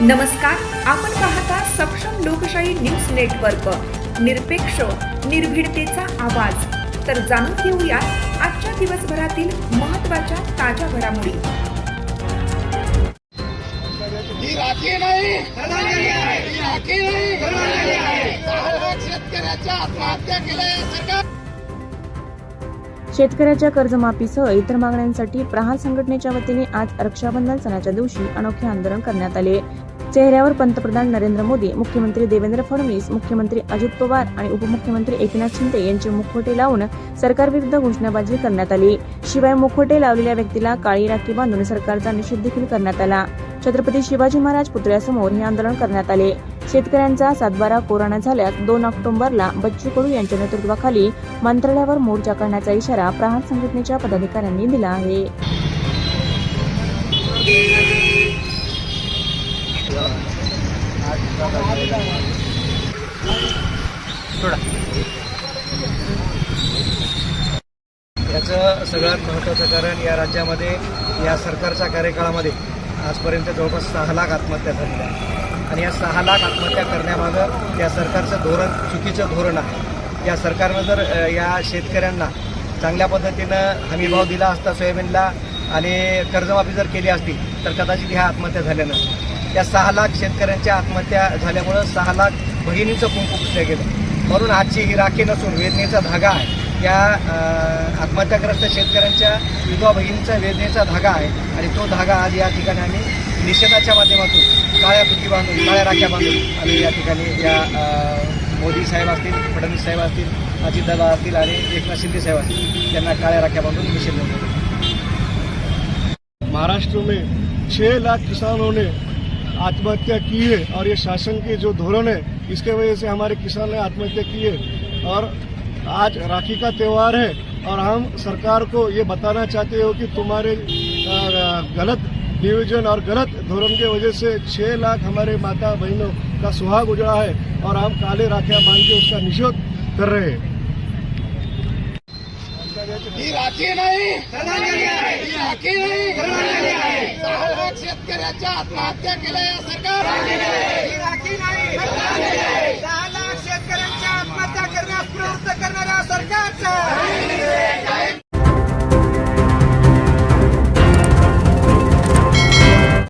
नमस्कार आपण पाहता सक्षम लोकशाही न्यूज नेटवर्क. निरपेक्ष निर्भीडतेचा आवाज. तर जाणून घेऊया आजच्या दिवसभरातील महत्त्वाच्या ताज्या घडामोडी. शेतकऱ्याच्या आत्महत्या केल्या सरकार शेतकऱ्याच्या कर्जमाफीसह इतर मागण्यांसाठी प्रहार संघटनेच्या वतीने आज रक्षाबंधन सणाच्या दिवशी अनोखे आंदोलन करण्यात आले. चेहऱ्यावर पंतप्रधान नरेंद्र मोदी मुख्यमंत्री देवेंद्र फडणवीस मुख्यमंत्री अजित पवार आणि उपमुख्यमंत्री एकनाथ शिंदे यांचे मुखवटे लावून सरकारविरुद्ध घोषणाबाजी करण्यात आली. शिवाय मुखवटे लावलेल्या व्यक्तीला काळी राखी बांधून सरकारचा निषेध देखील करण्यात आला. छत्रपती शिवाजी महाराज पुतळ्यासमोर हे आंदोलन करण्यात आले. शेतकऱ्यांचा सातबारा कोरोना झाल्यास दोन ऑक्टोबरला बच्चू कडू यांच्या नेतृत्वाखाली मंत्रालयावर मोर्चा करण्याचा इशारा प्रहार संघटनेच्या पदाधिकाऱ्यांनी दिला आहे. याचं सगळ्यात महत्त्वाचं कारण या राज्यामध्ये या सरकारच्या कार्यकाळामध्ये आजपर्यंत जवळपास सहा लाख आत्महत्या झालेल्या आहेत. आणि या सहा लाख आत्महत्या करण्यामागं या सरकारचं धोरण चुकीचं धोरण आहे. या सरकारनं जर या शेतकऱ्यांना चांगल्या पद्धतीनं हमीभाव दिला असता सोयाबीनला आणि कर्जमाफी जर केली असती तर कदाचित ह्या आत्महत्या झाल्या नसत्या. या सहा लाख शेतकऱ्यांच्या आत्महत्या झाल्यामुळं सहा लाख बहिणींचं कुंकू पुसलं गेलं. म्हणून आजची ही राखी नसून वेदनेचा धागा आहे. या आत्महत्याग्रस्त शेतकऱ्यांच्या विधवा बहिणीचा वेदनेचा धागा आहे आणि तो धागा आज या ठिकाणी आम्ही निषेधाच्या माध्यमातून काळ्या पिकी बांधून काळ्या राख्या बांधून आम्ही या ठिकाणी या मोदी साहेब असतील फडणवीस साहेब असतील अजितदादा असतील आणि एकनाथ शिंदे साहेब असतील त्यांना काळ्या राख्या बांधून निषेध नोंदवतो महाराष्ट्र में छः लाख किसानों ने आत्महत्या की है और ये शासन के जो धोरण है इसके वजह से हमारे किसान ने आत्महत्या की है और आज राखी का त्यौहार है और हम सरकार को ये बताना चाहते हो कि तुम्हारे गलत नियोजन और गलत धोरण की वजह से छः लाख हमारे माता बहनों का सुहाग उजड़ा है और हम काले राखियाँ बाँध के उसका निषेध कर रहे हैं। राखी नाही। राखी सरकार। राखी